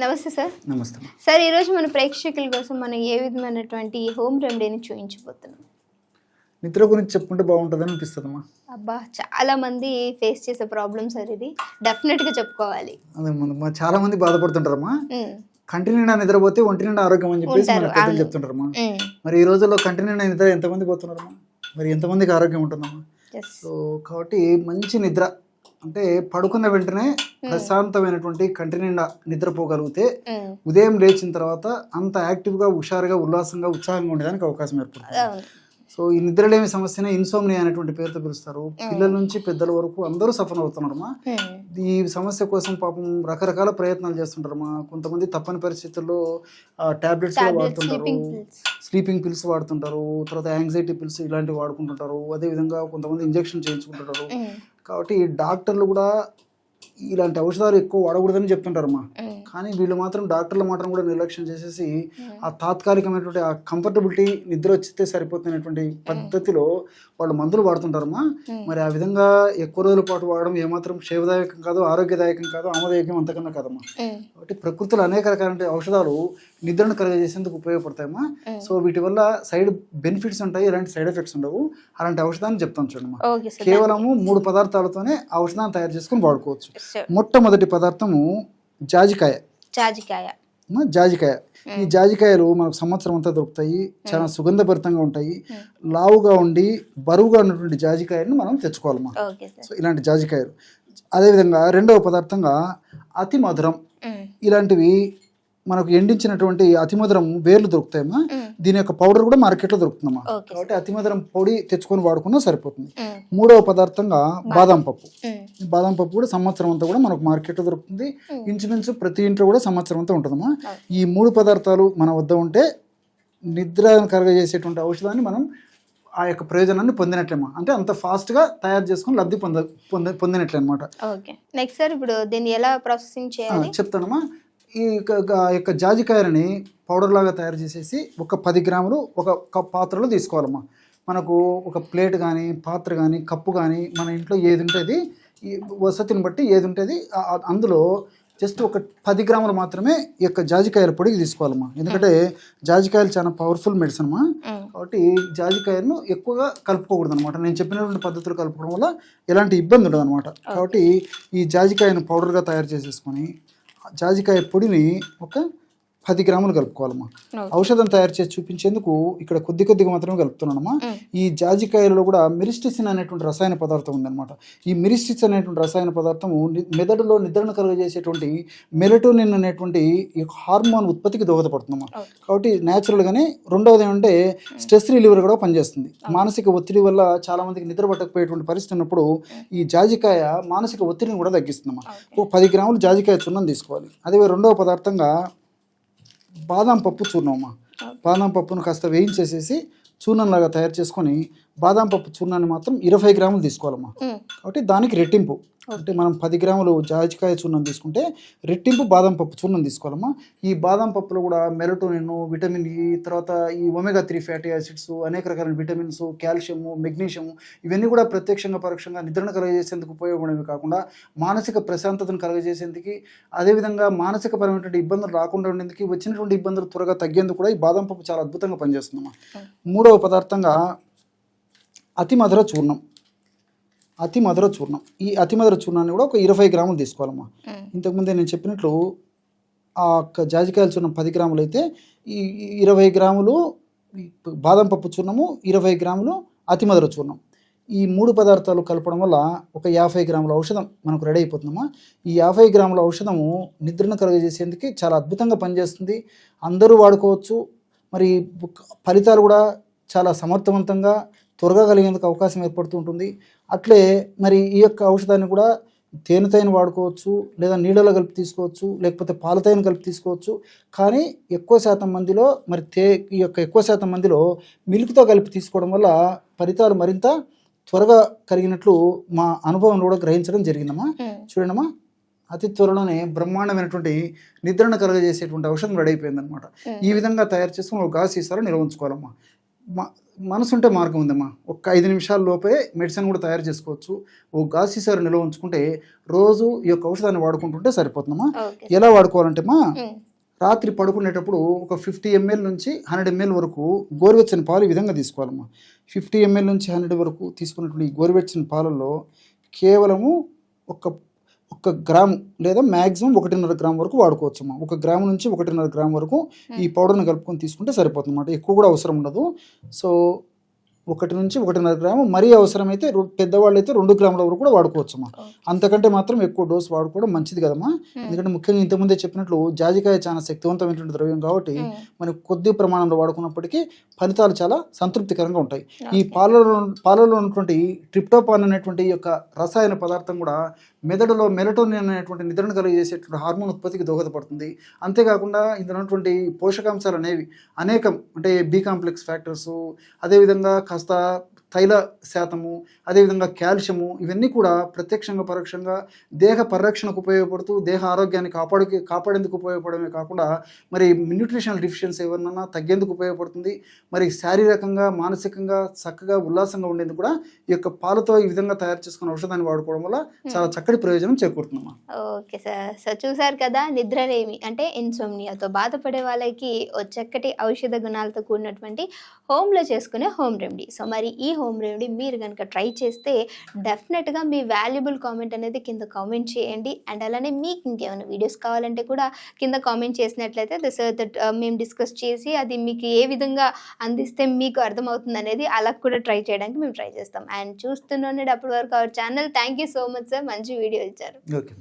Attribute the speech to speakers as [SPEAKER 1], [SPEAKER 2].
[SPEAKER 1] నమస్తే సార్.
[SPEAKER 2] నమస్తే.
[SPEAKER 1] సార్ ఈరోజు మన ప్రేక్షకుల కోసం మనం ఏ విధమైనటువంటి హోమ్ రెమెడీని చూపించబోతున్నాం
[SPEAKER 2] నిద్ర గురించి చెప్పుకుంటే బాగుంటుందని అనిపిస్తుందమ్మా.
[SPEAKER 1] అబ్బా చాలా మంది ఫేస్ చేసే ప్రాబ్లమ్ సార్ ఇది. డెఫినెట్గా చెప్పుకోవాలి.
[SPEAKER 2] అదే మన- మా చాలా మంది బాధపడుతుంటారమ్మా. కంటి నిండా నిద్రపోతే ఒంటి నిండా ఆరోగ్యం అని చెప్పేసి మన పెద్దలు. చెప్తుంటారమ్మా. మరి ఈ రోజుల్లో కంటి నిండా నిద్ర ఎంతమంది పోతున్నారమ్మా? మరి ఎంతమందికి ఆరోగ్యం ఉంటుందమ్మా. సో కాబట్టి మంచి నిద్ర అంటే పడుకున్న వెంటనే ప్రశాంతమైనటువంటి కంటి నిండా నిద్రపోగలిగితే ఉదయం లేచిన తర్వాత అంత యాక్టివ్గా హుషారుగా ఉల్లాసంగా ఉత్సాహంగా ఉండడానికి అవకాశం ఏర్పడుతుంది. సో ఈ నిద్రలేమి సమస్యనే ఇన్సోమ్నియా అనేటువంటి పేరుతో పిలుస్తారు. పిల్లల నుంచి పెద్దల వరకు అందరూ సఫర్ అవుతున్నారమ్మా. ఈ సమస్య కోసం పాపం రకరకాల ప్రయత్నాలు చేస్తుంటారమ్మా. కొంతమంది తప్పని పరిస్థితుల్లో టాబ్లెట్స్
[SPEAKER 1] టాబ్లెట్స్
[SPEAKER 2] వాడుతుంటారు.
[SPEAKER 1] Sleeping pills.
[SPEAKER 2] స్లీపింగ్ పిల్స్ వాడుతుంటారు. తర్వాత యాంగ్జైటీ పిల్స్ ఇలాంటివి వాడుకుంటుంటారు. అదేవిధంగా కొంతమంది ఇంజెక్షన్ చేయించుకుంటుంటారు. కాబట్టి డాక్టర్లు కూడా ఇలాంటి ఔషధాలు ఎక్కువ వాడకూడదని చెప్తుంటారమ్మా కానీ వీళ్ళు మాత్రం డాక్టర్ల మాత్రం కూడా నిర్లక్ష్యం చేసేసి ఆ తాత్కాలికమైనటువంటి ఆ కంఫర్టబిలిటీ నిద్ర వచ్చితే సరిపోతున్నటువంటి పద్ధతిలో వాళ్ళు మందులు వాడుతుంటారమ్మా మరి ఆ విధంగా ఎక్కువ రోజుల పాటు వాడడం ఏమాత్రం క్షేమదాయకం కాదు ఆరోగ్యదాయకం కాదు ఆమదాయకం అంతకన్నా కాదమ్మా. కాబట్టి ప్రకృతిలో అనేక రకాల ఔషధాలు నిద్రను కలుగజేసేందుకు ఉపయోగపడతాయమ్మా. సో వీటి వల్ల సైడ్ బెనిఫిట్స్ ఉంటాయి ఎలాంటి సైడ్ ఎఫెక్ట్స్ ఉండవు. అలాంటి ఔషధాన్ని చెప్తాను చూడమ్మా కేవలము మూడు పదార్థాలతోనే ఔషధాన్ని తయారు చేసుకొని వాడుకోవచ్చు. మొట్టమొదటి పదార్థము జాజికాయ.
[SPEAKER 1] జాజికాయ.
[SPEAKER 2] జాజికాయ. ఈ జాజికాయలు మనకు సంవత్సరం అంతా దొరుకుతాయి చాలా సుగంధభరితంగా ఉంటాయి. లావుగా ఉండి బరువుగా ఉన్నటువంటి జాజికాయలను మనం తెచ్చుకోవాలమ్మా. సో ఇలాంటి జాజికాయలు. అదేవిధంగా రెండవ పదార్థంగా అతి మధురం ఇలాంటివి మనకు ఎండించినటువంటి అతి మధురం వేర్లు దొరుకుతాయమ్మా. దీని యొక్క పౌడర్ కూడా మార్కెట్లో దొరుకుతుందమ్మా. కాబట్టి అతి మధురం పొడి తెచ్చుకొని వాడుకున్నా సరిపోతుంది. మూడవ పదార్థంగా బాదం పప్పు. బాదం పప్పు కూడా సంవత్సరం అంతా కూడా మనకు మార్కెట్లో దొరుకుతుంది. ఇంచుమించు ప్రతి ఇంట్లో కూడా సంవత్సరం అంతా ఉంటుందమ్మా. ఈ మూడు పదార్థాలు మన వద్ద ఉంటే నిద్ర కలగజేసేటువంటి ఔషధాన్ని మనం ఆ యొక్క ప్రయోజనాన్ని పొందినట్లేమా? అంటే అంత ఫాస్ట్గా తయారు చేసుకొని లబ్ధి పొంద పొంద పొందినట్లే అనమాట
[SPEAKER 1] నెక్స్ట్ సార్ ఇప్పుడు దీన్ని ఎలా ప్రాసెసింగ్ చేయాలి?
[SPEAKER 2] చెప్తానమ్మా. ఈ యొక్క- జాజికాయలని పౌడర్ లాగా తయారు చేసేసి ఒక పది గ్రాములు ఒక కప్ పాత్రలో తీసుకోవాలమ్మా. మనకు ఒక ప్లేట్ కానీ పాత్ర కానీ కప్పు కానీ మన ఇంట్లో ఏది ఉంటుంది ఈ వసతిని బట్టి ఏది ఉంటుంది అందులో జస్ట్ ఒక పది గ్రాములు మాత్రమే ఈ యొక్క జాజికాయల పొడికి తీసుకోవాలమ్మా. ఎందుకంటే జాజికాయలు చాలా పవర్ఫుల్ మెడిసిన్ అమ్మా. కాబట్టి జాజికాయలను ఎక్కువగా కలుపుకోకూడదు అనమాట నేను చెప్పినటువంటి పద్ధతులు కలుపుకోవడం వల్ల ఎలాంటి ఇబ్బంది ఉండదు అనమాట కాబట్టి ఈ జాజికాయను పౌడర్గా తయారు చేసేసుకొని జాజికాయ పొడిని ఒక పది గ్రాములు కలుపుకోవాలమ్మా. ఔషధం తయారు చేసి చూపించేందుకు ఇక్కడ కొద్ది కొద్దిగా మాత్రమే కలుపుతున్నానమ్మా. ఈ జాజికాయలలో కూడా మిరిస్టిసిన్ అనేటువంటి రసాయన పదార్థం ఉందన్నమాట. ఈ మిరిస్టిస్ అనేటువంటి రసాయన పదార్థము మెదడులో నిద్రను కలుగజేసేటువంటి మెలటోనిన్ అనేటువంటి హార్మోన్ ఉత్పత్తికి దోహదపడుతుందమ్మా. కాబట్టి న్యాచురల్గానే రెండవది ఏమంటే స్ట్రెస్ రిలీవర్ కూడా పనిచేస్తుంది. మానసిక ఒత్తిడి వల్ల చాలా మందికి నిద్ర పట్టకపోయేటువంటి పరిస్థితి ఉన్నప్పుడు ఈ జాజికాయ మానసిక ఒత్తిడిని కూడా తగ్గిస్తుందమ్మా. ఒక పది గ్రాములు జాజికాయ చూర్ణం తీసుకోవాలి. అదే రెండవ పదార్థంగా బాదం పప్పు చూర్ణం అమ్మా బాదం పప్పును కాస్త వేయించేసేసి చూర్ణంలాగా తయారు చేసుకొని బాదం పప్పు చూర్ణాన్ని మాత్రం ఇరవై గ్రాములు తీసుకోవాలమ్మా. కాబట్టి దానికి రెట్టింపు. అంటే మనం పది గ్రాములు జాజికాయ చూర్ణం తీసుకుంటే రెట్టింపు బాదం పప్పు చూర్ణం తీసుకోవాలమ్మా. ఈ బాదం పప్పులో కూడా మెలటోనిన్ విటమిన్ ఈ తర్వాత ఈ ఒమేగా త్రీ ఫ్యాటీ యాసిడ్స్ అనేక రకాల విటమిన్స్ కాల్షియము మెగ్నీషియం ఇవన్నీ కూడా ప్రత్యక్షంగా పరోక్షంగా నిద్రను కలగజేసేందుకు ఉపయోగపడేవి కాకుండా మానసిక ప్రశాంతతను కలగజేసేందుకు అదేవిధంగా మానసిక పరమైనటువంటి ఇబ్బందులు రాకుండా ఉండేందుకు వచ్చినటువంటి ఇబ్బందులు త్వరగా తగ్గేందుకు కూడా ఈ బాదం పప్పు చాలా అద్భుతంగా పనిచేస్తుందమ్మా. మూడవ పదార్థంగా అతి మధుర చూర్ణం. అతి మధుర చూర్ణం. ఈ అతి మధుర చూర్ణాన్ని కూడా ఒక ఇరవై గ్రాములు తీసుకోవాలమ్మా. ఇంతకుముందే నేను చెప్పినట్లు ఆ యొక్క జాజికాయల చూర్ణం పది గ్రాములు అయితే ఈ ఇరవై గ్రాములు బాదం పప్పు చూర్ణము ఇరవై గ్రాములు అతి మధుర చూర్ణం. ఈ మూడు పదార్థాలు కలపడం వల్ల ఒక యాభై గ్రాముల ఔషధం మనకు రెడీ అయిపోతుందమ్మా. ఈ యాభై గ్రాముల ఔషధము నిద్రను కలుగజేసేందుకు చాలా అద్భుతంగా పనిచేస్తుంది. అందరూ వాడుకోవచ్చు. మరి ఫలితాలు కూడా చాలా సమర్థవంతంగా త్వరగా కలిగేందుకు అవకాశం ఏర్పడుతూ ఉంటుంది అట్లే మరి ఈ యొక్క ఔషధాన్ని కూడా తేనెతైన వాడుకోవచ్చు లేదా నీళ్ళలో కలిపి తీసుకోవచ్చు లేకపోతే పాలతైన కలిపి తీసుకోవచ్చు. కానీ ఎక్కువ శాతం మందిలో మరి తే ఈ యొక్క ఎక్కువ శాతం మందిలో మిల్క్తో కలిపి తీసుకోవడం వల్ల ఫలితాలు మరింత త్వరగా కలిగినట్లు మా అనుభవంలో కూడా గ్రహించడం జరిగిందమ్మా. చూడండమ్మా. అతి త్వరలోనే బ్రహ్మాండమైనటువంటి నిద్రను కలగజేసేటువంటి ఔషధం రెడీ అయిపోయిందనమాట
[SPEAKER 1] ఉమ్.
[SPEAKER 2] ఈ విధంగా తయారు చేసుకుని ఒక గాజు సీసాలో నిల్వ ఉంచుకోవాలమ్మా. మనసు ఉంటే మార్గం ఉందమ్మా. ఒక్క ఐదు నిమిషాల లోపే మెడిసిన్ కూడా తయారు చేసుకోవచ్చు. ఓ గాసిసారు నిల్వ ఉంచుకుంటే రోజు ఈ యొక్క ఔషధాన్ని వాడుకుంటుంటే సరిపోతుందమ్మా. ఎలా వాడుకోవాలంటే మా
[SPEAKER 1] ఉమ్,
[SPEAKER 2] రాత్రి పడుకునేటప్పుడు ఒక ఫిఫ్టీ ఎంఎల్ నుంచి హండ్రెడ్ ఎంఎల్ వరకు గోరువెచ్చని పాలు ఈ విధంగా తీసుకోవాలమ్మా. ఫిఫ్టీ ఎంఎల్ నుంచి హండ్రెడ్ వరకు తీసుకున్నటువంటి ఈ గోరువెచ్చని పాలల్లో కేవలము ఒక ఒక గ్రాము లేదా మ్యాక్సిమం ఒకటిన్నర గ్రామ్ వరకు వాడుకోవచ్చమ్మా. ఒక గ్రాము నుంచి ఒకటిన్నర గ్రామ్ వరకు ఈ పౌడర్ని కలుపుకొని తీసుకుంటే సరిపోతుంది అన్నమాట ఎక్కువ కూడా అవసరం ఉండదు. సో ఒకటి నుంచి ఒకటిన్నర గ్రాము మరీ అవసరమైతే పెద్దవాళ్ళు అయితే రెండు గ్రాముల వరకు కూడా వాడుకోవచ్చమ్మా. అంతకంటే మాత్రం ఎక్కువ డోస్ వాడుకోవడం మంచిది కదమ్మా. ఎందుకంటే ముఖ్యంగా ఇంతకుముందే చెప్పినట్లు జాజికాయ చాలా శక్తివంతమైనటువంటి ద్రవ్యం కాబట్టి మనం కొద్ది ప్రమాణంలో వాడుకున్నప్పటికీ ఫలితాలు చాలా సంతృప్తికరంగా ఉంటాయి. ఈ. పాలలో పాలలో ఉన్నటువంటి ట్రిప్టోపాన్ అనేటువంటి యొక్క రసాయన పదార్థం కూడా మెదడులో మెలటోనిన్ అనేటువంటి నిద్రను కలిగజేసేటువంటి హార్మోన్ ఉత్పత్తికి దోహదపడుతుంది. అంతేకాకుండా ఇందులో ఉన్నటువంటి పోషకాంశాలు అనేవి అనేకం అంటే బి కాంప్లెక్స్ ఫ్యాక్టర్స్ అదేవిధంగా కాస్త తైల శాతము అదేవిధంగా కాల్షియము ఇవన్నీ కూడా ప్రత్యక్షంగా పరోక్షంగా దేహ పరిరక్షణకు ఉపయోగపడుతూ దేహ ఆరోగ్యాన్ని కాపాడు కాపాడేందుకు ఉపయోగపడమే కాకుండా మరి న్యూట్రిషనల్ డిఫిషియన్సీ ఎవరినన్నా తగ్గేందుకు ఉపయోగపడుతుంది. మరి శారీరకంగా మానసికంగా చక్కగా ఉల్లాసంగా ఉండేందుకు కూడా ఈ యొక్క పాలతో ఈ విధంగా తయారు చేసుకున్న ఔషధాన్ని వాడుకోవడం వల్ల చాలా చక్కటి ప్రయోజనం చేకూరుతుందమ్మా.
[SPEAKER 1] Okay sir. సో చూసారు కదా నిద్రలేమి అంటే ఇన్సోమ్నియాతో బాధపడే వాళ్ళకి చక్కటి ఔషధ గుణాలతో కూడినటువంటి హోమ్లో చేసుకునే హోమ్ రెమెడీ. సో మరి ఈ హోమ్ హోమ్ రెమెడీ మీరు కనుక ట్రై చేస్తే డెఫినెట్గా మీ వాల్యుబుల్ కామెంట్ అనేది కింద కామెంట్ చేయండి. అండ్ అలానే మీకు ఇంకేమైనా వీడియోస్ కావాలంటే కూడా కింద కామెంట్ చేసినట్లయితే దిస్ దట్ మేము డిస్కస్ చేసి అది మీకు ఏ విధంగా అందిస్తే మీకు అర్థమవుతుంది అనేది అలా కూడా ట్రై చేయడానికి మేము ట్రై చేస్తాం. అండ్ చూస్తూనే అప్పటి వరకు our channel thank you so much sir మంచి వీడియో ఇచ్చారు.
[SPEAKER 2] ఓకే